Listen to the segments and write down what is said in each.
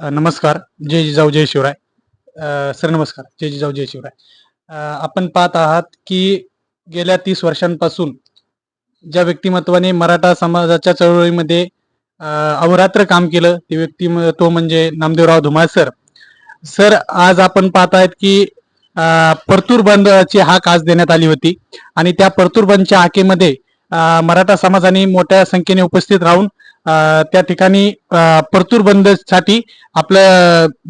नमस्कार. जय जिजाऊ जय शिवराय. सर नमस्कार. जय जिजाऊ जय शिवराय. आपण पाहत आहात की गेल्या तीस वर्षांपासून ज्या व्यक्तिमत्वाने मराठा समाजाच्या चळवळीमध्ये अवरात्र अहोरात्र काम केलं ते व्यक्तिमत्व म्हणजे नामदेवराव धुमाळ सर. सर आज आपण पाहत आहेत की अ, परतूर बंदची हाक आज देण्यात आली होती आणि त्या परतूर बंदच्या हाकेमध्ये मराठा समाजाने मोठ्या संख्येने उपस्थित राहून त्या ठिकाणी परतूर बंदसाठी आपलं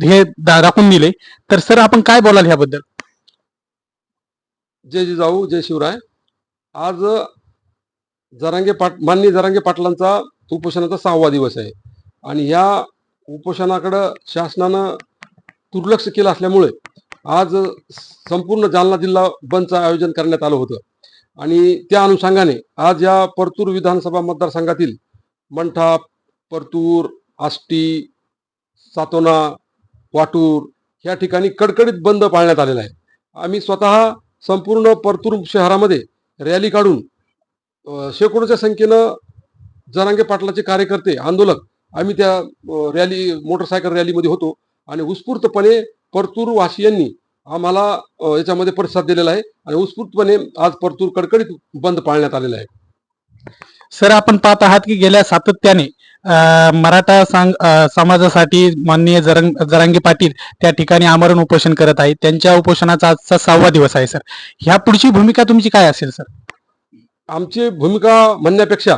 हे दा- दाखवून दिले. तर सर आपण काय बोलाल ह्याबद्दल? जय जिजाऊ जय शिवराय. आज जरांगे पाट माननीय जरांगे पाटलांचा उपोषणाचा सहावा दिवस आहे. आणि या उपोषणाकडं शासनानं दुर्लक्ष केलं असल्यामुळे आज संपूर्ण जालना जिल्हा बंदचं आयोजन करण्यात आलं होतं. आणि त्या अनुषंगाने आज या परतूर विधानसभा मतदारसंघातील मंठा परतूर आष्टी सातोना वाटूर या ठिकाणी कडकडीत बंद पाळण्यात आलेला आहे. आम्ही स्वतः संपूर्ण परतूर शहरामध्ये रॅली काढून शेकडोच्या संख्येनं जरांगे पाटलाचे कार्यकर्ते आंदोलक आम्ही त्या रॅली मोटरसायकल रॅलीमध्ये होतो आणि उत्स्फूर्तपणे परतूर वासियांनी आम्हाला याच्यामध्ये प्रतिसाद दिलेला आहे आणि उत्स्फूर्तपणे आज परतूर कडकडीत बंद पाळण्यात आलेला आहे. सर आपण पाहत आहात की गेल्या सातत्याने मराठा सांग समाजासाठी माननीय जरंग जरांगे पाटील त्या ठिकाणी आमरण उपोषण करत आहेत. त्यांच्या उपोषणाचा आजचा सहावा दिवस आहे सर. ह्या पुढची भूमिका तुमची काय असेल सर? आमची भूमिका म्हणण्यापेक्षा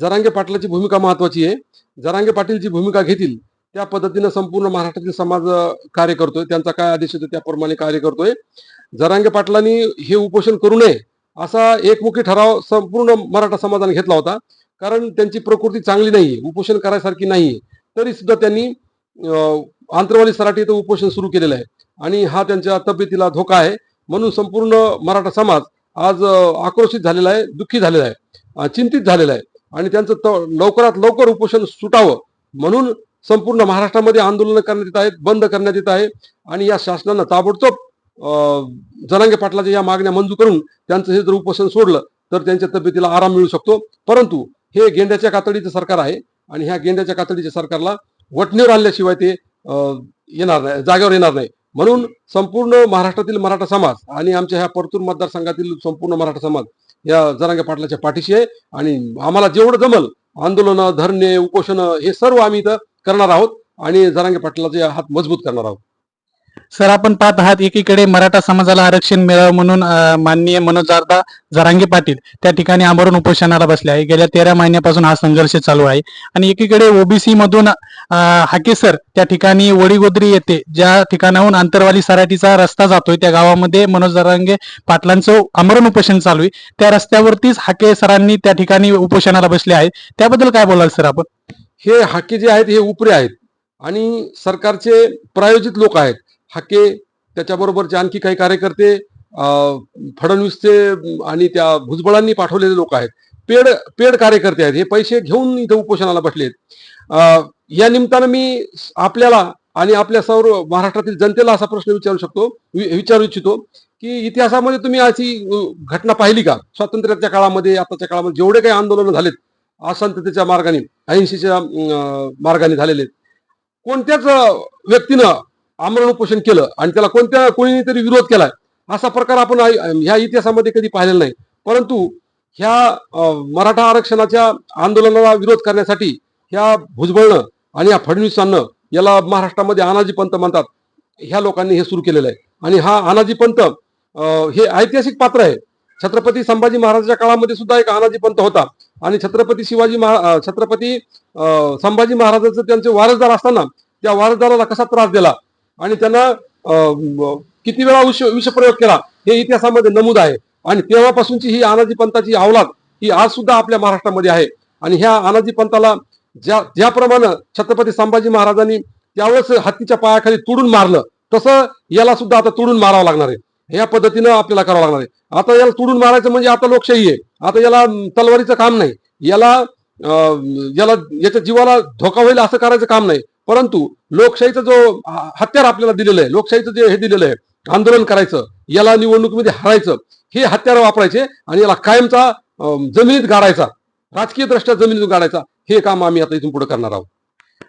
जरांगे पाटलाची भूमिका महत्वाची आहे. जरांगे पाटील जी भूमिका घेतील त्या पद्धतीनं संपूर्ण महाराष्ट्रातील समाज कार्य करतोय. त्यांचा काय आदेश येतो त्याप्रमाणे कार्य करतोय. जरांगे पाटलांनी हे उपोषण करू नये असा एकमुखी ठराव संपूर्ण मराठा समाजाने घेतला होता. कारण त्यांची प्रकृती चांगली नाहीये उपोषण करायसारखी नाहीये. तरी सुद्धा त्यांनी आंतरवाली सराठी इथं उपोषण सुरू केलेलं आहे. आणि हा त्यांच्या तब्येतीला धोका आहे. म्हणून संपूर्ण मराठा समाज आज आक्रोशित झालेला आहे दुःखी झालेला आहे. चिंतित झालेला आहे. आणि त्यांचं त- लवकरात लवकर उपोषण सुटावं म्हणून संपूर्ण महाराष्ट्रामध्ये आंदोलनं करण्यात येत आहेत बंद करण्यात येत आहे. आणि या शासनानं ताबडतोब अ, जरांगे पाटलाच्या या मागण्या मंजूर करून त्यांचं हे जर उपोषण सोडलं तर त्यांच्या तब्येतीला आराम मिळू शकतो. परंतु हे गेंड्याच्या कातडीचं सरकार आहे आणि ह्या गेंड्याच्या कातडीच्या सरकारला वटणीवर आणल्याशिवाय ते येणार नाही जागेवर येणार नाही. म्हणून संपूर्ण महाराष्ट्रातील मराठा समाज आणि आमच्या ह्या परतूर मतदारसंघातील संपूर्ण मराठा समाज या जरांगे पाटलाच्या पाठीशी आहे आणि आम्हाला जेवढं जमल आंदोलनं धरणे उपोषणं हे सर्व आम्ही इथं करणार आहोत आणि जरांगे पाटलाचे हात मजबूत करणार आहोत. सर आपण पाहत आहात एकीकडे मराठा समाजाला आरक्षण मिळावं म्हणून माननीय मनोज जारदा जरांगे पाटील त्या ठिकाणी आमरण उपोषणाला बसले आहे. गेल्या तेरा महिन्यापासून हा संघर्ष चालू आहे. आणि एकीकडे ओबीसी मधून हाकेसर हाके सर त्या ठिकाणी वडीगोद्री येते ज्या ठिकाणाहून आंतरवाली सराटीचा रस्ता जातोय त्या गावामध्ये मनोज जरांगे पाटलांचं आमरण उपोषण चालू आहे. त्या रस्त्यावरतीच हाके सरांनी त्या ठिकाणी उपोषणाला बसले आहेत. त्याबद्दल काय बोलाल सर आपण? हे हाके जे आहेत हे उपरे आहेत. आणि सरकारचे प्रायोजित लोक आहेत. हाके त्याच्याबरोबरचे आणखी काही कार्यकर्ते फडणवीसचे आणि त्या भुजबळांनी पाठवलेले लोक आहेत. पेड पेड कार्यकर्ते आहेत. हे पैसे घेऊन इथं उपोषणाला बसलेत. या निमित्तानं मी आपल्याला आणि आपल्या सर्व महाराष्ट्रातील जनतेला असा प्रश्न विचारू शकतो वि- विचारू इच्छितो की इतिहासामध्ये तुम्ही अशी घटना पाहिली का? स्वातंत्र्याच्या काळामध्ये आताच्या काळामध्ये जेवढे काही आंदोलन झालेत अशांततेच्या मार्गाने अहिंसेच्या मार्गाने झालेले कोणत्याच व्यक्तीनं आमरण उपोषण केलं आणि त्याला कोणत्या कोणी तरी विरोध केलाय असा प्रकार आपण ह्या इतिहासामध्ये कधी पाहिलेला नाही. परंतु ह्या मराठा आरक्षणाच्या आंदोलनाला विरोध करण्यासाठी ह्या भुजबळनं आणि या फडणवीसांनं याला महाराष्ट्रामध्ये अनाजी पंत म्हणतात. ह्या लोकांनी हे सुरू केलेलं आहे. आणि हा अनाजी पंत हे ऐतिहासिक पात्र आहे. छत्रपती संभाजी महाराजांच्या काळामध्ये सुद्धा एक अनाजी पंत होता. आणि छत्रपती शिवाजी महा छत्रपती संभाजी महाराजांचं त्यांचे वारसदार असताना त्या वारसदाराला कसा त्रास दिला? आणि त्यांना अं, किती वेळा विष विषप्रयोग केला हे इतिहासामध्ये नमूद आहे. आणि तेव्हापासूनची ही आनाजी पंताची अवलाद ही आज सुद्धा आपल्या महाराष्ट्रामध्ये आहे. आणि ह्या आनाजी पंताला ज्या ज्याप्रमाणे छत्रपती संभाजी महाराजांनी त्यावेळेस हत्तीच्या पायाखाली तुडून मारलं तसं याला सुद्धा आता तुडून मारावं लागणार आहे. या पद्धतीनं आपल्याला करावं लागणार आहे. आता याला तुडून मारायचं म्हणजे आता लोकशाही आहे. आता याला तलवारीचं काम नाही. याला अं, याला याच्या जीवाला धोका होईल असं करायचं काम नाही. परंतु लोकशाहीचा जो हत्यार आपल्याला दिलेलं आहे लोकशाहीचं जे हे दिलेलं आहे आंदोलन करायचं याला निवडणुकीमध्ये हरायचं हे हत्यार वापरायचे आणि याला कायमचा जमिनीत गाडायचा राजकीय दृष्ट्या जमिनीत गाडायचा हे काम आम्ही आता इथून पुढे करणार आहोत.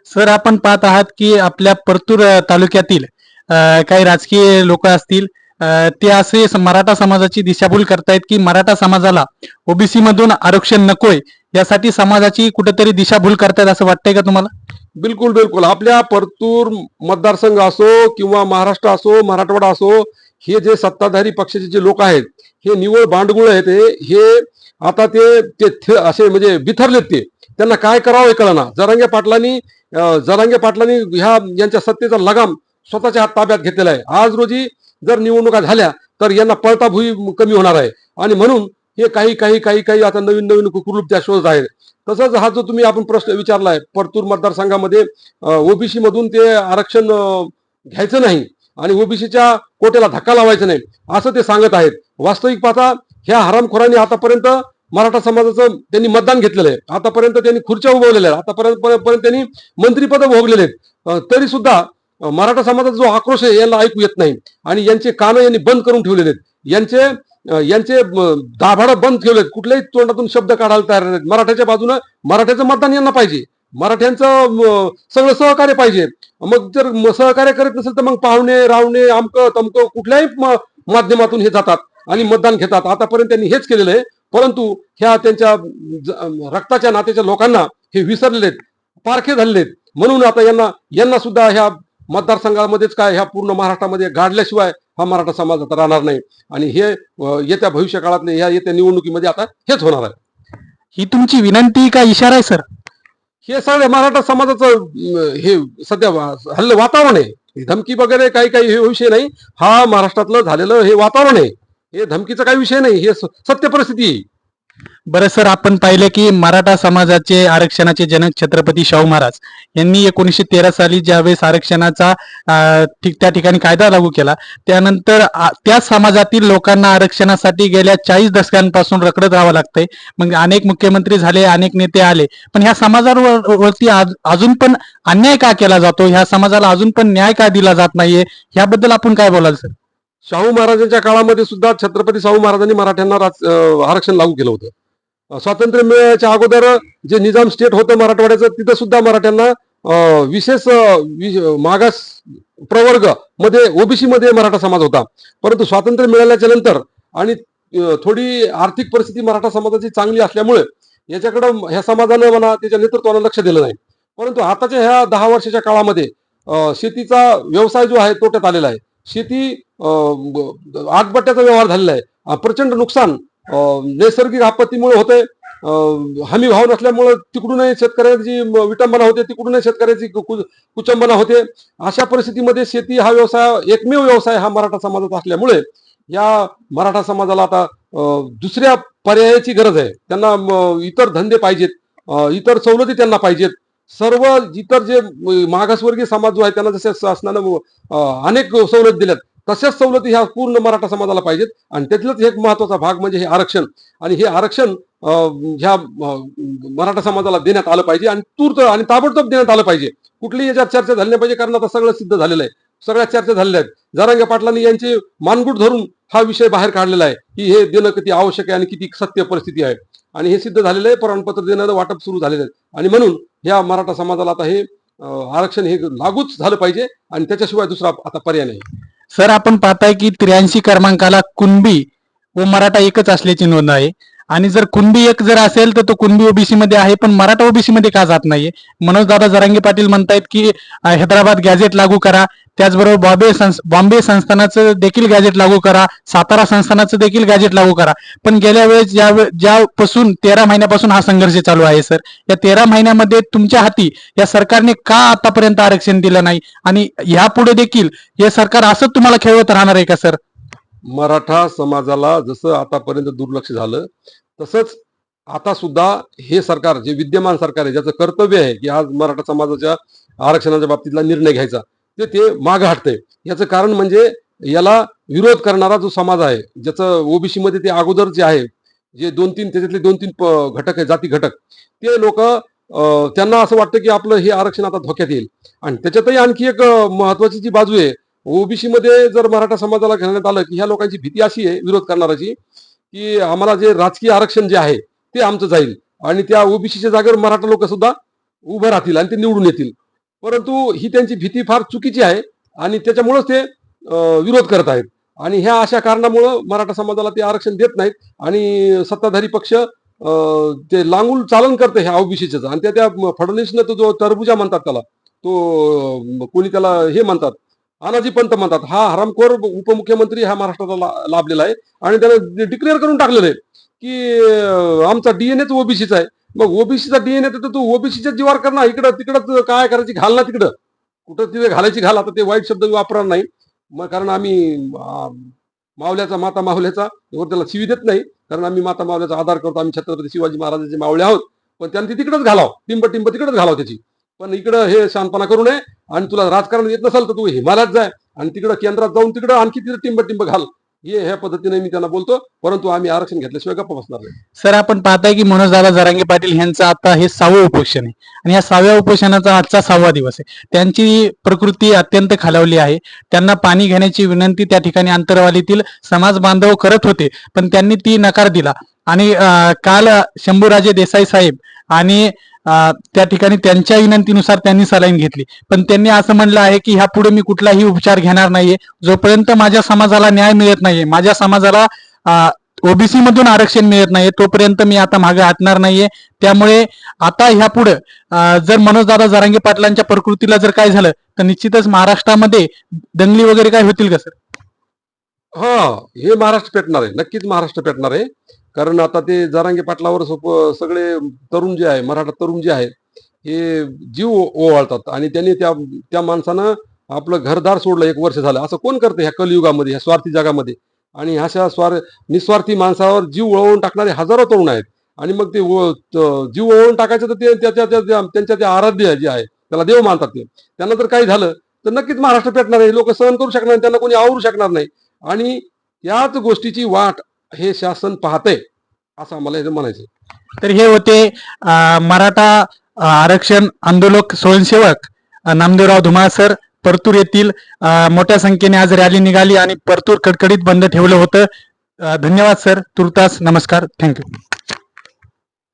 सर आपण पाहत आहात की आपल्या परतूर तालुक्यातील काही राजकीय लोक असतील ते असे मराठा समाजाची दिशाभूल करतायत की मराठा समाजाला ओबीसी मधून आरक्षण नकोय यासाठी समाजाची कुठेतरी दिशाभूल करतायत असं वाटतंय का तुम्हाला? बिलकुल बिलकुल. आपल्या परतूर मतदारसंघ असो किंवा महाराष्ट्र असो मराठवाडा असो हे जे सत्ताधारी पक्षाचे जे लोक आहेत हे निवळ बांडगुळ आहेत हे आता ते ते असे म्हणजे बिथरलेत ते. त्यांना काय करावं हे कळना. जरांगे पाटलांनी जरांगे पाटलांनी ह्या यांच्या सत्तेचा लगाम स्वतःच्या हात ताब्यात घेतलेला आहे. आज रोजी जर निवडणुका झाल्या तर यांना पळताभुई कमी होणार आहे. आणि म्हणून हे काही काही काही काही आता नवीन नवीन कुकुलुप्त्या शोधत आहेत. तसंच हा जो तुम्ही आपण प्रश्न विचारलाय परतूर मतदारसंघामध्ये ओबीसी मधून ते आरक्षण घ्यायचं नाही आणि ओबीसीच्या कोट्याला धक्का लावायचा नाही असं ते सांगत आहेत. वास्तविक पाहता ह्या हरामखोरांनी आतापर्यंत मराठा समाजाचं त्यांनी मतदान घेतलेलं आहे. आतापर्यंत त्यांनी खुर्च्या उभवलेल्या आहेत. आतापर्यंत पर्यंत त्यांनी मंत्रीपद भोगलेले आहेत. तरी सुद्धा मराठा समाजाचा जो आक्रोश आहे याला ऐकू येत नाही. आणि यांचे कानं यांनी बंद करून ठेवलेले आहेत. यांचे यांचे दाभाडं बंद ठेवलेत कुठल्याही तोंडातून शब्द काढायला तयार नाहीत. मराठ्याच्या बाजूनं मराठ्याचं मतदान यांना पाहिजे. मराठ्यांचं सगळं सहकार्य पाहिजे. मग जर सहकार्य करत नसेल तर मग पाहुणे रावणे आमकं तमकं कुठल्याही म- माध्यमातून हे जातात आणि मतदान घेतात. आतापर्यंत त्यांनी हेच केलेलं आहे. परंतु ह्या त्यांच्या रक्ताच्या नात्याच्या लोकांना हे विसरलेत. पारखे झालेत म्हणून आता यांना यांना सुद्धा ह्या मतदारसंघामध्येच काय ह्या पूर्ण महाराष्ट्रामध्ये गाडल्याशिवाय हा मराठा समाज आता राहणार नाही. आणि हे येत्या भविष्य काळातले ह्या येत्या निवडणुकीमध्ये आता हेच होणार आहे. ही तुमची विनंती का इशारा आहे सर? हे सगळं मराठा समाजाचं हे सध्या हल्लं वातावरण आहे. धमकी वगैरे काही काही हे विषय नाही. हा महाराष्ट्रातलं झालेलं हे वातावरण आहे. हे धमकीचा काही विषय नाही. हे सत्य परिस्थिती आहे. बरं सर आपण पाहिलं की मराठा समाजाचे आरक्षणाचे जनक छत्रपती शाहू महाराज यांनी एकोणीसशे तेरा साली ज्यावेळेस आरक्षणाचा त्या ठिकाणी कायदा लागू केला त्यानंतर त्या समाजातील लोकांना आरक्षणासाठी गेल्या चाळीस दशकांपासून रखडत राहावं लागतंय. मग अनेक मुख्यमंत्री झाले अनेक नेते आले. पण ह्या समाजावर वरती अजून पण अन्याय का केला जातो? ह्या समाजाला अजून पण न्याय का दिला जात नाहीये? ह्याबद्दल आपण काय बोलाल सर? शाहू महाराजांच्या काळामध्ये सुद्धा छत्रपती शाहू महाराजांनी मराठ्यांना राज- आरक्षण लागू केलं होतं. स्वातंत्र्य मिळायच्या अगोदर जे निजाम स्टेट होतं मराठवाड्याचं तिथं सुद्धा मराठ्यांना विशेष वि- मागास प्रवर्गमध्ये ओबीसी मध्ये मराठा समाज होता. परंतु स्वातंत्र्य मिळाल्याच्या नंतर आणि थोडी आर्थिक परिस्थिती मराठा समाजाची चांगली असल्यामुळे याच्याकडं ह्या समाजानं म्हणा त्याच्या नेतृत्वानं लक्ष दिलं नाही. परंतु आताच्या ह्या दहा वर्षाच्या काळामध्ये शेतीचा व्यवसाय जो आहे तोट्यात आलेला आहे. शेती आगबट्ट्याचा व्यवहार झालेला आहे. प्रचंड नुकसान नैसर्गिक आपत्तीमुळे होते हमी भाव नसल्यामुळे तिकडूनही शेतकऱ्यांची विटंबना होते तिकडूनही शेतकऱ्याची कु- कु- कुचंबना होते. अशा परिस्थितीमध्ये शेती हा व्यवसाय एकमेव व्यवसाय हा मराठा समाजाचा असल्यामुळे या मराठा समाजाला आता दुसऱ्या पर्यायाची गरज आहे. त्यांना म, इतर धंदे पाहिजेत इतर सवलती त्यांना पाहिजेत. सर्व इतर जे मागासवर्गीय समाज जो आहे त्यांना जसे शासनानं अनेक सवलत दिल्यात तशाच सवलती ह्या पूर्ण मराठा समाजाला पाहिजेत. आणि त्यातलाच एक महत्त्वाचा भाग म्हणजे हे आरक्षण. आणि हे आरक्षण ह्या मराठा समाजाला देण्यात आलं पाहिजे आणि तूर्त आणि ताबडतोब देण्यात आलं पाहिजे. कुठलीही याच्यात चर्चा झाली नाही पाहिजे कारण आता सगळं सिद्ध झालेलं आहे. सगळ्या चर्चा झालेल्या आहेत. जरांगे पाटलांनी यांचे मानगुट धरून हा विषय बाहेर काढलेला आहे की हे देणं किती आवश्यक आहे आणि किती सत्य परिस्थिती आहे. आणि हे सिद्ध झालेलं आहे प्रमाणपत्र देण्याचं वाटप सुरू झालेलं आहे. आणि म्हणून ह्या मराठा समाजाला आता हे आरक्षण हे लागूच झालं पाहिजे आणि त्याच्याशिवाय दुसरा आता पर्याय नाही. सर आपण पाहताय की त्र्याऐंशी क्रमांकाला कुणबी व मराठा एकच असल्याची नोंद आहे. आणि जर कुणबी एक जर असेल तर तो कुणबी ओबीसी मध्ये आहे पण मराठा ओबीसी मध्ये का जात नाहीये? मनोज दादा जरांगे पाटील म्हणतायत की हैदराबाद गॅजेट लागू करा त्याचबरोबर बॉम्बे संस- बॉम्बे संस्थानाचं देखील गॅजेट लागू करा. सातारा संस्थानाचं देखील गॅजेट लागू करा. पण गेल्या वेळेस ज्या ज्यापासून तेरा महिन्यापासून हा संघर्ष चालू आहे सर या तेरा महिन्यामध्ये तुमच्या हाती या सरकारने का आतापर्यंत आरक्षण दिलं नाही? आणि यापुढे देखील हे सरकार असंच तुम्हाला खेळवत राहणार आहे का सर? मराठा समाजाला जसं आतापर्यंत दुर्लक्ष झालं तसंच आता सुद्धा हे सरकार जे विद्यमान सरकार आहे ज्याचं कर्तव्य आहे की आज मराठा समाजाच्या आरक्षणाच्या बाबतीतला निर्णय घ्यायचा. ते ते मागं हटतंय. याचं कारण म्हणजे याला विरोध करणारा जो समाज आहे ज्याचं ओबीसी मध्ये ते अगोदर जे आहे जे दोन तीन त्याच्यातले दोन तीन घटक आहे जाती घटक ते लोक त्यांना असं वाटतं की आपलं हे आरक्षण आता धोक्यात येईल. आणि त्याच्यातही आणखी एक महत्वाची जी बाजू आहे ओबीसी मध्ये जर मराठा समाजाला घेण्यात आलं की ह्या लोकांची भीती अशी आहे विरोध करणाराची की आम्हाला जे राजकीय आरक्षण जे आहे ते आमचं जाईल. आणि त्या ओबीसीच्या जागेवर मराठा लोक सुद्धा उभं राहतील आणि ते निवडून येतील. परंतु ही त्यांची भीती फार चुकीची आहे आणि त्याच्यामुळेच ते विरोध करत आहेत. आणि ह्या अशा कारणामुळं मराठा समाजाला ते आरक्षण देत नाहीत आणि सत्ताधारी पक्ष ते लांगूल चालन करते ह्या ओबीसीचं आणि त्या त्या फडणवीसनं तो जो तरबुजा म्हणतात त्याला तो कोणी त्याला हे म्हणतात अनाजी पंत म्हणतात हा हरामखोर उपमुख्यमंत्री हा महाराष्ट्राला ला- लाभलेला आहे. आणि त्याला डिक्लेअर करून टाकलेलं आहे की आमचा डीएनएच ओबीसीचा आहे. मग ओबीसीचा डीएनए तर तू ओबीसीच्या जीवार कर ना इकडं तिकडं काय करायची घाल ना तिकडं. कुठं तिथे घालायची घाल. आता ते वाईट शब्द वापरणार नाही. मग कारण आम्ही मावल्याचा माता मावल्याचा वर त्याला शिवी देत नाही. कारण आम्ही माता मावल्याचा आधार करतो. आम्ही छत्रपती शिवाजी महाराजांचे मावळे आहोत. पण त्यांनी ती घालाव. टिंब टिंब तिकडंच घालाव त्याची. पण इकडं हे शांतपणा करू नये. आणि तुला राजकारण येत नसेल तर तू हिमालयात जाय. आणि तिकडं केंद्रात जाऊन तिकडं आणखी तिथं टिंब टिंब घाल. हे ह्या पद्धतीने मी त्यांना बोलतो. परंतु आम्ही आरक्षण घेतल्याशिवाय गप्प बसणार नाही. सर आपण पाहताय की मनोजदादा जरांगे पाटील यांचं आता हे सहावं उपोषण आहे. आणि या सहाव्या उपोषणाचा आजचा सहावा दिवस आहे. त्यांची प्रकृती अत्यंत खालावली आहे. त्यांना पाणी घेण्याची विनंती त्या ठिकाणी अंतरवालीतील समाज बांधव करत होते पण त्यांनी ती नकार दिला. आणि काल शंभूराजे देसाई साहेब आणि त्या ठिकाणी त्यांच्या विनंतीनुसार त्यांनी सलाईन घेतली. पण त्यांनी असं म्हणलं आहे की ह्या पुढे मी कुठलाही उपचार घेणार नाहीये. जोपर्यंत माझ्या समाजाला न्याय मिळत नाहीये माझ्या समाजाला ओबीसी मधून आरक्षण मिळत नाहीये तोपर्यंत मी आता मागे हटणार नाहीये. त्यामुळे आता ह्या पुढे जर मनोजदादा जरांगे पाटलांच्या प्रकृतीला जर काय झालं तर निश्चितच महाराष्ट्रामध्ये दंगली वगैरे काय होतील का सर? हा हे महाराष्ट्र पेटणार आहे. नक्कीच महाराष्ट्र पेटणार आहे. कारण आता ते जरांगे पाटलावर सगळे तरुण जे आहे मराठा तरुण जे आहेत हे जीव ओ- ओवाळतात. आणि त्यांनी त्या त्या माणसानं आपलं घरदार सोडलं एक वर्ष झालं. असं कोण करतं ह्या कलियुगामध्ये ह्या स्वार्थी जगामध्ये? आणि अशा स्वार निस्वार्थी माणसावर जीव ओळवून टाकणारे हजारो तरुण आहेत. आणि मग ते जीव ओळवून टाकायचं तर ते त्याच्या त्या- त्यांच्या त्या आराध्य जे आहे त्याला देव मानतात ते. त्यांना जर काही झालं तर नक्कीच महाराष्ट्र पेटणार आहे लोक सहन करू शकणार त्यांना कोणी आवरू शकणार नाही. आणि याच गोष्टीची वाट हे शासन पाहतंय असं आम्हाला हे म्हणायचं तर हे होते मराठा आरक्षण आंदोलक स्वयंसेवक नामदेवराव धुमाळ सर. परतूर येथील मोठ्या संख्येने आज रॅली निघाली आणि परतूर कडकडीत बंद ठेवलं होतं. धन्यवाद सर. तुर्तास नमस्कार. थँक्यू